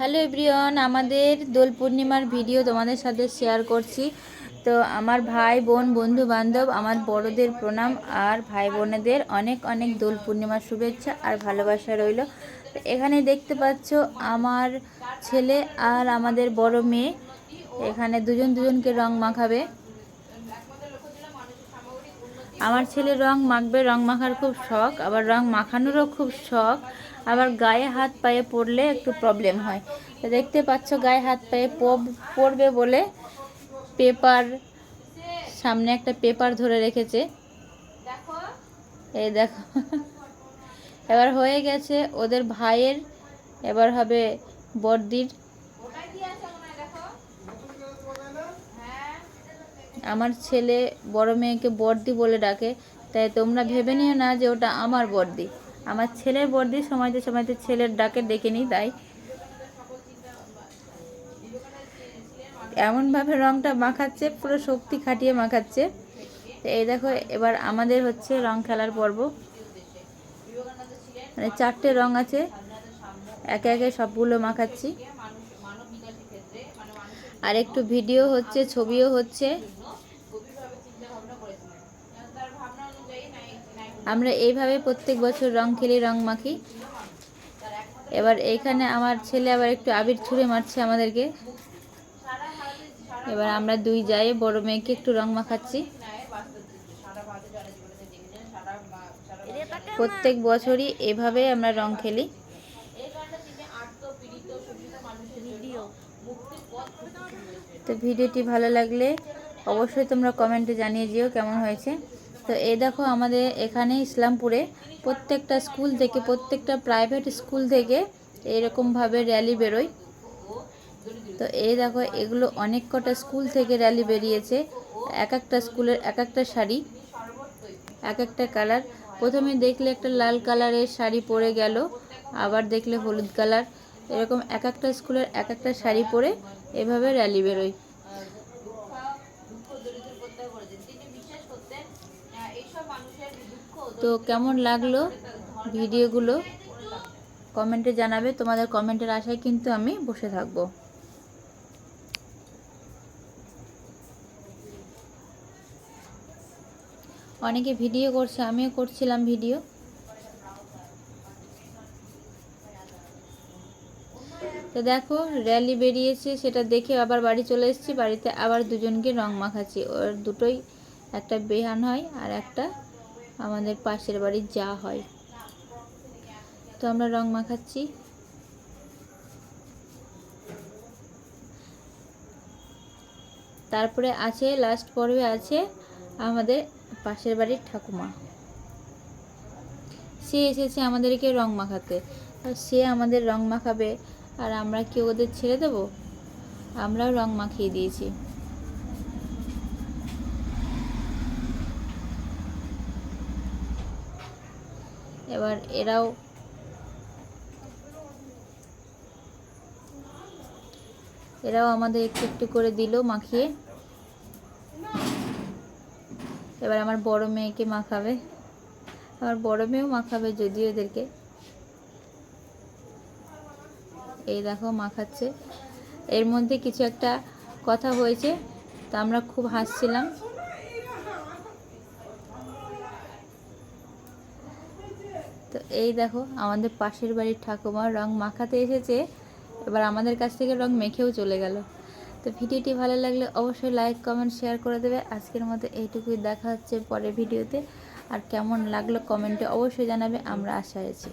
Hello everyone আমাদের দোল পূর্ণিমার video তোমাদের সাথে শেয়ার করছি। তো আমার ভাই, বোন, বন্ধু বান্ধব, আমার বড়দের প্রণাম আর ভাই বোনেদের অনেক অনেক দোল পূর্ণিমার শুভেচ্ছা আর ভালোবাসা রইল। তো এখানে দেখতে পাচ্ছ আমার ছেলে আর আমাদের বড় মেয়ে। এখানে দুজন দুজনকে রং মাখাবে। আমার ছেলে রং মাখবে, রং মাখার খুব শখ, আবার রং মাখানোরও খুব শখ। আবার গায়ে হাত পায়ে পড়লে একটু প্রবলেম হয়। তো দেখতে পাচ্ছ গায়ে হাত পায়ে পড়বে বলে পেপার, সামনে একটা পেপার ধরে রেখেছে। এই দেখো। এবার হয়ে গেছে ওদের ভাইয়ের, এবার হবে বর্দির আমার ছেলে বড় মেয়েকে বর্দি বলে ডাকে, তাই তোমরা ভেবে নিও না যে ওটা আমার বর্দি। আমার ছেলের বর্দি সময়তে সময়তে ছেলের ডাকে ডেকে নিই, তাই। এমনভাবে রংটা মাখাচ্ছে, পুরো শক্তি খাটিয়ে মাখাচ্ছে। এই দেখো, এবার আমাদের হচ্ছে রং খেলার পর্ব। মানে চারটে রং আছে, একে একে সবগুলো মাখাচ্ছি। আর একটু ভিডিও হচ্ছে, ছবিও হচ্ছে। আমরা এইভাবে প্রত্যেক বছর রং খেলি, রং মাখি। এবার এইখানে আমার ছেলে আবার একটু আবির ছুঁড়ে মারছে আমাদেরকে। এবার আমরা দুই যাই, বড় মেয়েকে একটু রং মাখাচ্ছি। প্রত্যেক বছরই এভাবে আমরা রং খেলি। তো ভিডিওটি ভালো লাগলে অবশ্যই তোমরা কমেন্টে জানিয়ে দিও কেমন হয়েছে। তো এই দেখো আমাদের এখানে ইসলামপুরে প্রত্যেকটা স্কুল থেকে, প্রত্যেকটা প্রাইভেট স্কুল থেকে এরকমভাবে র্যালি বেরোয়। তো এই দেখো এগুলো অনেক কটা স্কুল থেকে র্যালি বেরিয়েছে। এক একটা স্কুলের এক একটা শাড়ি, এক একটা কালার। প্রথমে দেখলে একটা লাল কালারের শাড়ি পরে গেল, আবার দেখলে হলুদ কালার। এরকম এক একটা স্কুলের এক একটা শাড়ি পরে এভাবে র্যালি বেরোয় তো কেমন লাগল ভিডিওগুলো? কমেন্টে জানাবে। তোমাদের কমেন্টের আশায় কিন্তু আমি বসে থাকব। অনেকে ভিডিও করছে, আমিও করছিলাম ভিডিও। তো দেখো র্যালি বেরিয়েছে, সেটা দেখে আবার বাড়ি চলে এসেছি। বাড়িতে আবার দুজনকে রং মাখাচ্ছি। ওর দুটোই একটা বেহান হয় আর একটা আমাদের পাশের বাড়ির যা হয়। তো আমরা রং মাখাচ্ছি। তারপরে আছে লাস্ট পর্বে আছে আমাদের পাশের বাড়ির ঠাকুমা। সে এসেছে আমাদেরকে রং মাখাতে। সে আমাদের রং মাখাবে আর আমরা কি ওদের ছেড়ে দেব? আমরাও রং মাখিয়ে দিয়েছি। এবার এরাও এরাও আমাদের একটু একটু করে দিল মাখিয়ে। এবার আমার বড় মেয়েকে মাখাবে। আমার বড় মেয়েও মাখাবে যদিও এদেরকে। এই দেখো মাখাচ্ছে এর মধ্যে কিছু একটা কথা হয়েছে, তো আমরা খুব হাসছিলাম। তো এই দেখো, আমাদের পাশের বাড়ির ঠাকুমা রং মাখাতে এসেছে। এবার আমাদের কাছ থেকে রং মেখেও চলে গেল। তো ভিডিওটি ভালো লাগলে অবশ্যই লাইক, কমেন্ট, শেয়ার করে দেবে। আজকের মতো এইটুকুই দেখা হচ্ছে পরের ভিডিওতে। আর কেমন লাগল কমেন্টে অবশ্যই জানাবে, আমরা আশা আছি।